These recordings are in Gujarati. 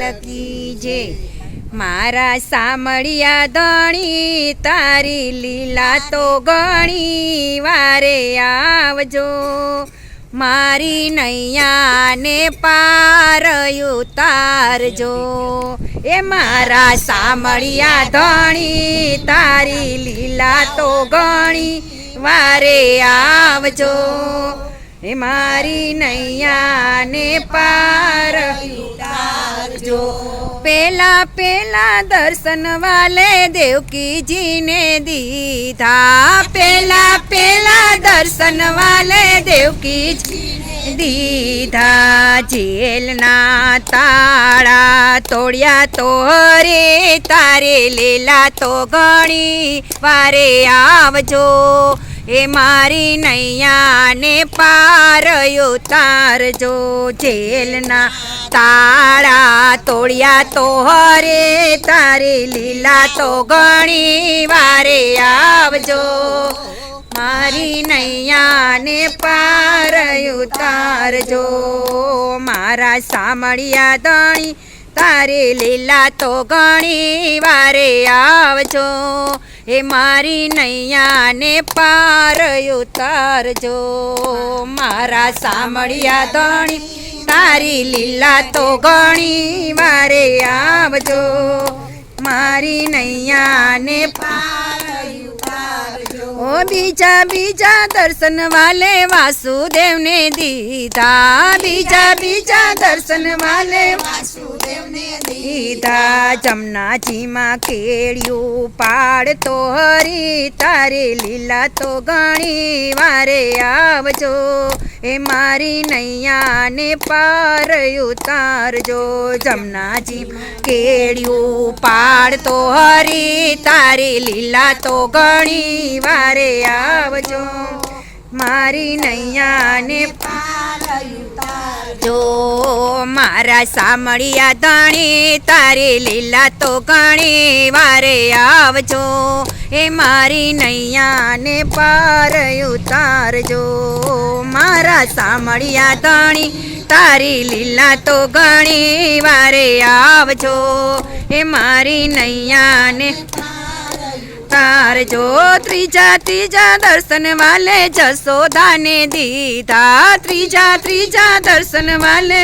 લકી જે મારા સામળિયા ધણી, તારી લીલા તો ઘણી વારે આવજો. મારી નૈયાને પાર ઉતારજો. એ મારા સામળિયા ધણી, તારી લીલા તો ઘણી વારે આવજો. એ મારી નૈયાને પાર ઉતારજો પેલા પેલા દર્શન વાલે દેવકીજીને દીધા. પેલા પેલા દર્શન વાલે દેવકીજી દીધા. જેલના તાળા તોડ્યા તો રે, તારે લીલા તો ઘણી વારે આવજો. એ મારી નૈયાને પાર ઉતારજો જેલના તારા તોડ્યા તો હરે, તારે લીલા તો ઘણી વારે આવજો. મારી નૈયાને પાર ઉતારજો મારા સામળિયા દણી તારે લીલા તો ઘણી વારે આવજો. એ મારી નૈયાને પાર ઉતારજો મારા સામળિયા ધણી, તારી લીલા તો ઘણી મારે આવજો. મારી નૈયાને પાર ઓ બીજા બીજા દર્શન વાલે વાસુદેવને દીધા. બીજા બીજા દર્શન વાલે વાસુદેવને દીધા. જમનાજીમાં કેળિયું પાડતો હરી, તારે લીલા તો ઘણી વારે આવજો. એ મારી નૈયાને પાર ઉતારજો જમનાજી કેળિયું પાડતો હરી, તારી લીલા તો ઘણી વારે આવજો. મારી નૈયાને જો મારા સામળિયા ધણી, તારી લીલા તો ઘણી વારે આવજો. એ મારી નૈયાને પાર ઉતારજો. મારા સામળિયા ધણી, તારી લીલા તો ઘણી વારે આવજો. એ મારી નૈયાને તારજો ત્રીજા ત્રીજા દર્શન વાલે જસોદાને દીધા. ત્રીજા ત્રીજા દર્શન વાલે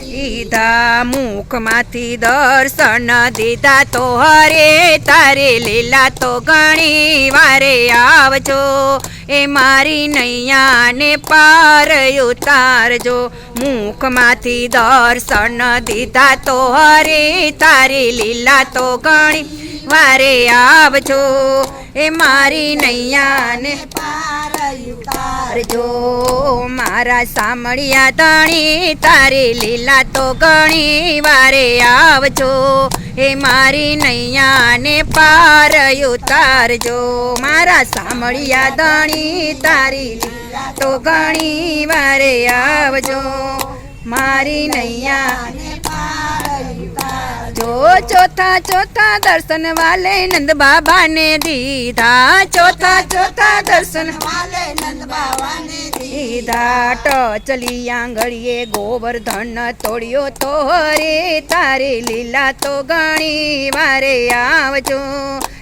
દીધા. મુખમાંથી દર્શન દીધા તો હરે તારે લીલા તો ઘણી વારે આવજો. એ મારી નૈયાને પાર ઉતારજો મુખમાંથી દર્શન દીધા તો હરે તારી લીલા તો ઘણી વારે આવજો. એ મારી નૈયાને પાર મારા સામળિયા તણી, તારી લીલા તો ઘણી વારે આવજો. એ મારી નૈયાને પાર ઉતારજો. મારા સામળિયા તણી, તારી લીલા તો ઘણી વારે આવજો. મારી નૈયાને જો ચોથા ચોથા દર્શન વાલે નંદ બાબાને દીધા. ચોથા ચોથા દર્શન વાલે નંદ બાબાને દીધા. ટચલી આંગળીએ ગોવર્ધન તોડ્યો તો હરે, તારે લીલા તો ઘણી વારે આવજો.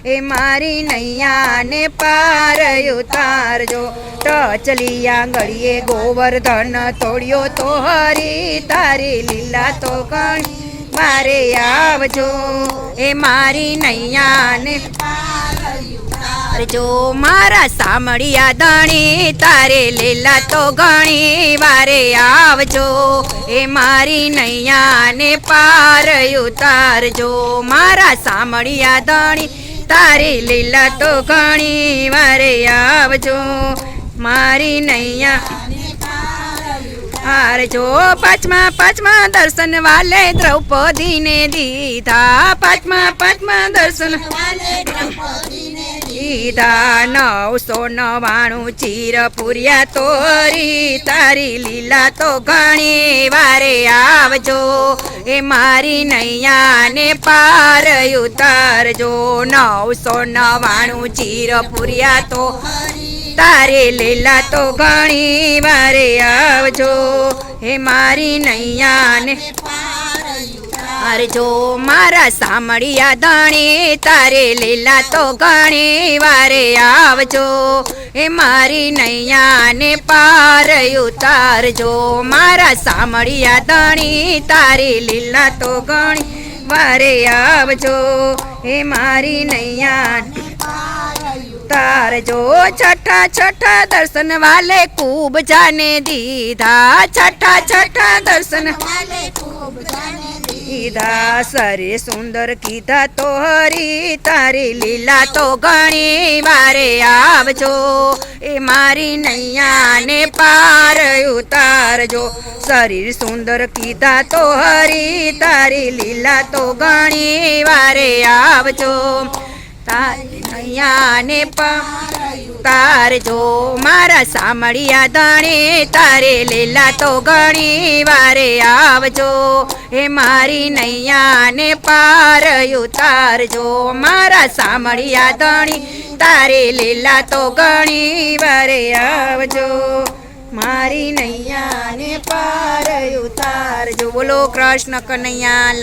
એ મારી નૈયાને પાર ઉતારજો ટચલી આંગળીએ ગોવર્ધન તોડ્યો તો હરી, તારી લીલા તો ઘણી મારે આવજો. એ મારી નૈયાને જો મારા સામળિયા ધણી તારે લીલા તો ઘણી વારે આવજો. એ મારી નૈયાને પાર ઉતારજો મારા સામળિયા ધણી તારે લીલા તો ઘણી વારે આવજો. મારી નૈયા હાર જો પાંચમા પાંચમા દર્શન વાલે દ્રૌપદીને દીધા. પાંચમા પાંચમા દર્શન દીધા. નવસો નવાણું ચીર પૂર્યા તોરી, તારી લીલા તો ઘણી વારે આવજો. એ મારી નૈયાને પાર ઉતારજો. નવસો નવાણું ચીર પૂર્યા તો તારે લીલા તો ઘણી વારે આવજો. હે મારી નૈયાને મારજો મારા સામળિયા ધણી, તારે લીલા તો ઘણી વારે આવજો. એ મારી નૈયાને પાર ઉતારજો મારા સામળિયા ધણી, તારી લીલા તો ઘણી વારે આવજો. એ મારી નૈયા તારજો છઠ્ઠા છઠ્ઠા દર્શન વાલે ખૂબ જાને દીધા. છઠ્ઠા છઠ્ઠા દર્શન કીધા સરે સુંદર કીધા તો હરી, તારી લીલા તો ઘણી વારે આવજો. એ મારી નૈયાને પાર ઉતારજો. શરીર સુંદર કીધા તો હરી, તારી લીલા તો ઘણી વારે આવજો. તારી તારજો મારા સામળિયા ધણે, તારે લીલા તો ઘણી વારે આવજો. હે મારી નૈયાને પાર ઉતારજો મારા સામળિયા ધણી, તારે લીલા તો ઘણી વારે આવજો. મારી નૈયાને પાર ઉતારજો બોલો કૃષ્ણ કનૈયા